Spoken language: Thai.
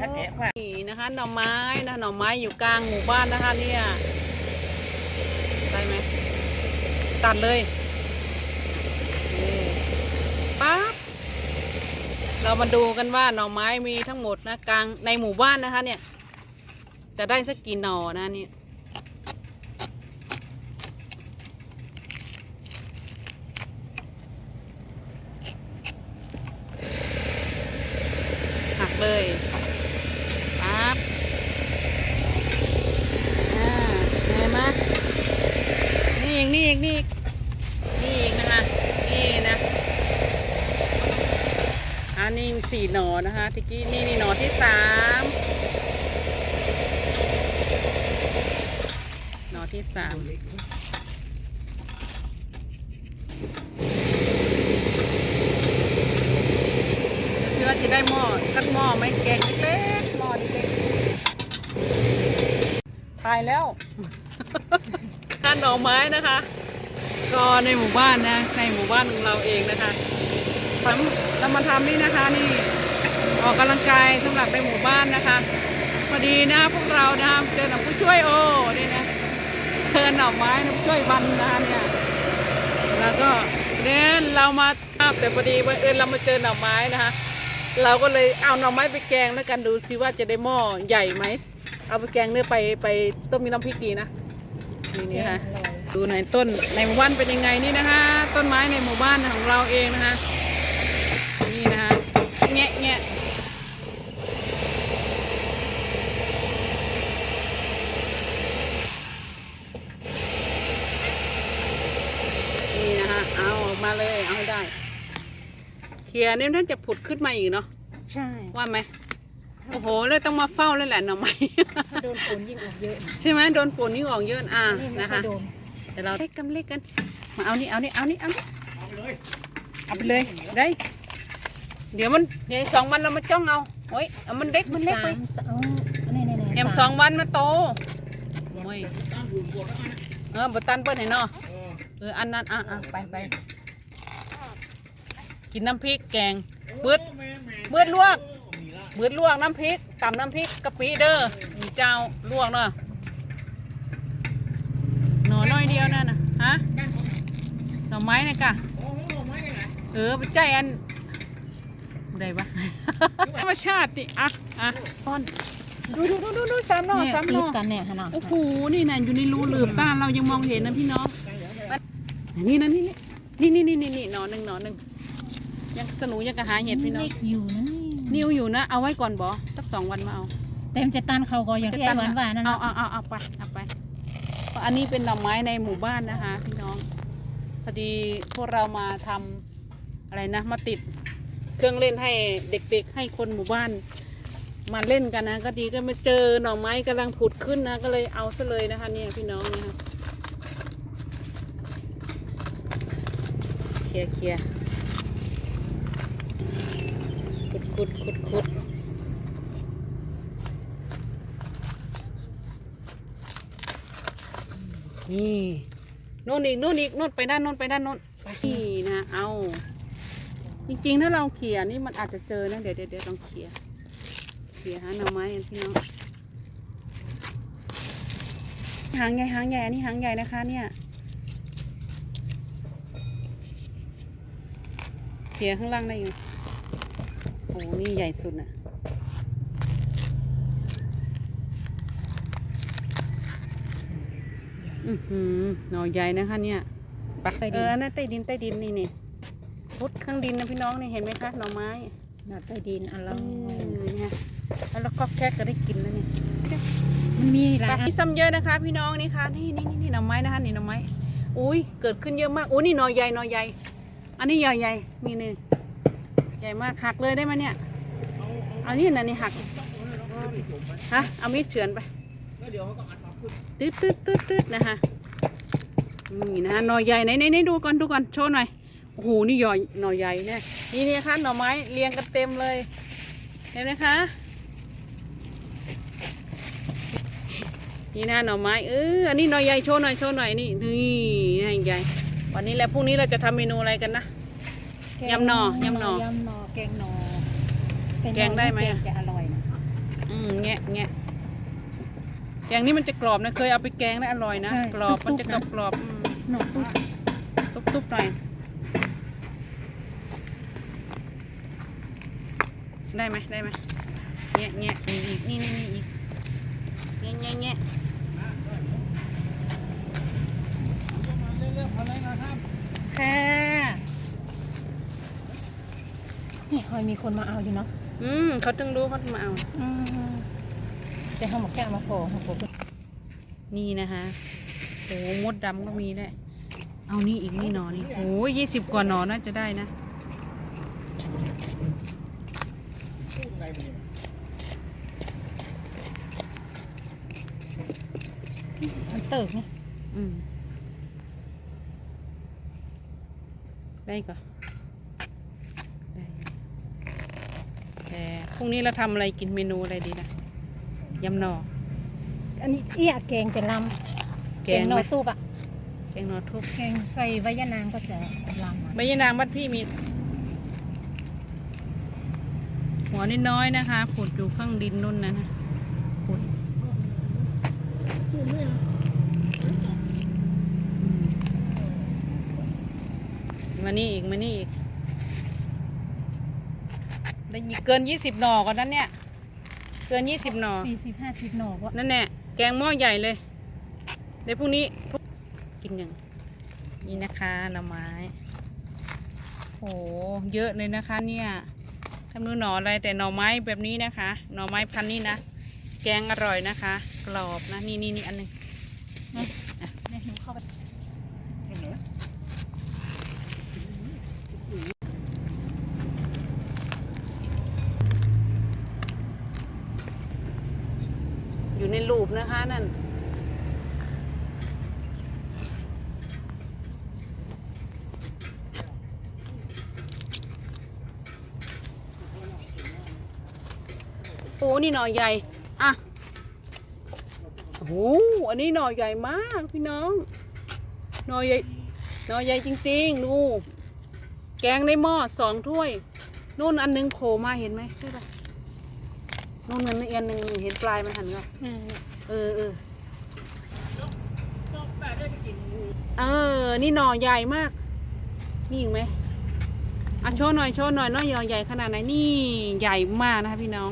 ถ้าแกะว่านี่นะคะหน่อไม้นะหน่อไม้อยู่กลางหมู่บ้านนะคะเนี่ยได้ไหมตัดเลยปั๊บเรามาดูกันว่าหน่อไม้มีทั้งหมดนะกลางในหมู่บ้านนะคะเนี่ย จะได้สักกี่หน่อนะนี่หักเลยปั๊บอ่าเห็นไหม นี่เองนี่นี่อีกนี่เองนะคะ นี่นะอันนี้สี่หนอนะคะทีกี้นี่นี่หนอที่สามหนอที่สามคิดว่าจะได้หม้อสักหม้อไหมแกงเล็กๆหม้อเล็กๆตายแล้ว ทานหน่อไม้นะคะ ก็ในหมู่บ้านนะ ในหมู่บ้านของเราเองนะคะทำเรามาทำนี่นะคะนี่ออกกำลังกายสำหรับในหมู่บ้านนะคะพอดีนะพวกเรานะเจอหน่อผู้ช่วยโอ้นี่นะเทินหน่อไม้นะผู้ช่วยบันนะคะเนี่ยแล้วก็เนี่ยเรามาภาพแต่พอดีบังเอิญเรามาเจอหน่อไม้นะคะ เราก็เลยเอาหน่อไม้ไปแกงแล้วกันดูซิว่าจะได้หม้อใหญ่ไหมเอาไปแกงเนื้อไปไปต้มมีน้ำพริกดีนะ นี่นี่ค่ะดูในอยต้นในหมู่บ้านเป็นยังไงนี่นะคะ ต้นไม้ในหมู่บ้านของเราเองนะคะนี่นะคะแงะแงะนี่นะคะเอาออกมาเลยเอาให้ได้เคลียร์เนี่ยท่านจะผุดขึ้นมาอีกเนาะใช่ว่าไหม โอ้โหเลยต้องมาเฝ้าเลยแหละหน่อไม้ถ้าโดนฝนยิ่งออกเยอะใช่ไหมโดนฝนนี่ออกเยอะอะนี่ไม่นะค่อคะ ยโดนเดี๋ยวเราเล็กกันเล็กกันมาเอานี่เอานี่เอานี่เอานี่เอาไปเลยได้ เดี๋ยวมันเดี๋ยวสองวันเรามาจ้องเอาโอ้ยเอามันเล็กมันเล็กไปสามสองนี่นี่นี่เอ็มสองวันมาโตโอ้ยเออบตันเปิ้ลเห็นเนาะเอออันนั้นอะอะไปไปกินน้ำพริกแกงเบืดเบืดลวก เบืดลวกน้ำพริกตำน้ำพริกกะปิเด้อมีเจ้าลวกเนาะหน่อน้อยเดียวนั่นน่ะฮะหน่อไม้นะกะเออไปใจอันได้ปะธรรมชาตินี่อะอะต้นดูดูดูดูดูสามหน่อเนี่ยสามหติน่ดอกันเนี่ยขนาดโอ้โหนี่นะอยู่ในรูหลืบตาเรายังมองเห็นนะพี่น้องนี่นะนี่นี่นี่นี่นี่นี่หนอนหนึ่งหนอนหนึ่งยังสนุยังกระหาเห็ดพี่น้องเล็กอยู่นะ นี่นิ้วอยู่นะ เอาไว้ก่อนบอสักสองวันมาเอาเต็มจะตันเขาก็อย่างที่ไอ้หวานว่านั่นเอาเนาะเอาเอาเอาไปเอาไปเพราะอันนี้เป็นดอกไม้ในหมู่บ้านนะคะ พี่น้องพอดีพวกเรามาทำอะไรนะ มาติดเครื่องเล่นให้เด็กๆให้คนหมู่บ้านมาเล่นกันนะ ก็ดีก็มาเจอหน่อไม้กำลังผุดขึ้นนะ ก็เลยเอาซะเลยนะคะ เนี่ยพี่น้องนะคะเคลียร์เคลียร์ ขุดขุดขุดนี่นู่นอีกนู่นอีกนู่นไปด้านนู่นไปด้านนู่นไปนี่นะเอาจริงๆถ้าเราเขี่ยนี่มันอาจจะเจอนะเดี๋ยวเดี๋ยวต้องเขี่ยเขี่ยหาหน่อไม้กันพี่น้องหางใหญ่หางใหญ่อันนี้หางใหญ่นะคะ เนี่ยเขี่ยข้างล่างได้อยู่ โอ้นี่ใหญ่สุดน่ะอือหือหน่อใหญ่นะคะเนี่ยไปเอออันนั่นใต้ดินใต้ดินนี่นี่พุดข้างดินนะพี่น้องนี่เห็นไหมคะหน่อไม้หนาใต้ดินอันเอเราอเนี่ยแล้วเราก็แค่ก็ได้กินแล้วนี่มันมีหลายอันมีซ้ำเยอะนะคะ พี่น้องนี่ค่ะนี่นี่นี่นี่หน่อไม้นะคะนี่หน่อไม้อุ้ยเกิดขึ้นเยอะมากอุ้ยนี่หน่อใหญ่หน่อใหญ่ อันนี้ใหญ่ใหญ่นี่นี่ ใหญ่มากหักเลยได้ไหมเนี่ย เอานี่นะนี่หัก ฮะ เอามีดเฉือนไปตืดตืดตืดตืดนะคะนี่นะคะหน่อใหญ่ไหนไหนไหนดูก่อนดูก่อนโชว์หน่อย โอ้โห นี่ใหญ่หน่อใหญ่เนี่ยนี่นี่นะคะหน่อไม้เรียงกันเต็มเลย เห็นไหมคะ นี่นะหน่อไม้ เออ อันนี้หน่อใหญ่โชว์หน่อยโชว์หน่อยนี่ นี่ให้ใหญ่ วันนี้แหละพรุ่งนี้เราจะทำเมนูอะไรกันนะ ยำหน่อยำหน่อยำหน่อแกงหน่อแกงได้ไหมอะแกงจะอร่อยนะงะแงะแกงนี้มันจะกรอบนะเคยเอาไปแกงนะอร่อยนะใช่กรอบมันตุ๊จะบกๆรอบนะกรอบๆอืม หนอกตุ๊บตุ๊บตุ๊บหน่อย ได้ไหมได้ไหมแงะแงะอีกอีกนี่นี่นี่อีกแงะแงะแงะค่ะนี่หอยมีคนมาเอาอยู่เนาะอืมเขาถึงรู้เขาถึงมาเอา อืมแต่เขาหมกแก้วมาโผล่เขาโผล่นี่นะคะโอ้มดดำก็มีได้วยเอานี่อีกนี่หนอนี่โอ้ยี่สิบกว่าหนอน่าจะได้นะมันเติกนี่อืมได้ก่อนได้ แต่พรุ่งนี้เราทำอะไรกินเมนูอะไรดีนะยำหน่อ อันนี้เอี้ยแกงจะลำแกงหไหน่มอตู้ปะแกงหน่อทุบแกงใส่ใบยะนางก็จะลำอะใบยะนางบ้านพี่มี หัวนิดน้อยนะคะขุดอยู่ข้างดินนุ่นนะนะขุดมานี่อีกมานี่อีก ได้อีกเกินยี่สิบหน่อก่อนนั้นเนี่ย เกินยี่สิบหน่อ สี่สิบห้าสิบหน่อวะนั่นแหละแกงหม้อใหญ่เลยเดี๋ยวพรุ่งนี้พวกกินอย่างนี่นะคะหน่อไม้โหเยอะเลยนะคะ เนี่ยทำนูหน่ออะไรแต่หน่อไม้แบบนี้นะคะ หน่อไม้พันธุ์นี้นะแกงอร่อยนะคะ กรอบนะนี่นี่นี่อันหนึง เนี่ยหนูเข้าไป อยู่ในะคะนั่นโอ้นี่หน่อใหญ่ อะโอ้โหอันนี้หน่อใหญ่มากพี่น้อง หน่อใหญ่ หน่อใหญ่จริงๆ ดู แกงในหม้อสองถ้วย นู่นอันหนึงโผล่มาเห็นไหมใช่ปะนู่นอันนึงอันหนึ่งเห็นปลายมันหันก็ อ่า เออเออเออนี่หน่อใหญ่มาก มีอีกไหมอะโชว์หน่อยโชว์หน่อยหน่อใหญ่ขนาดไหนนี่ใหญ่มากนะคะพี่น้อง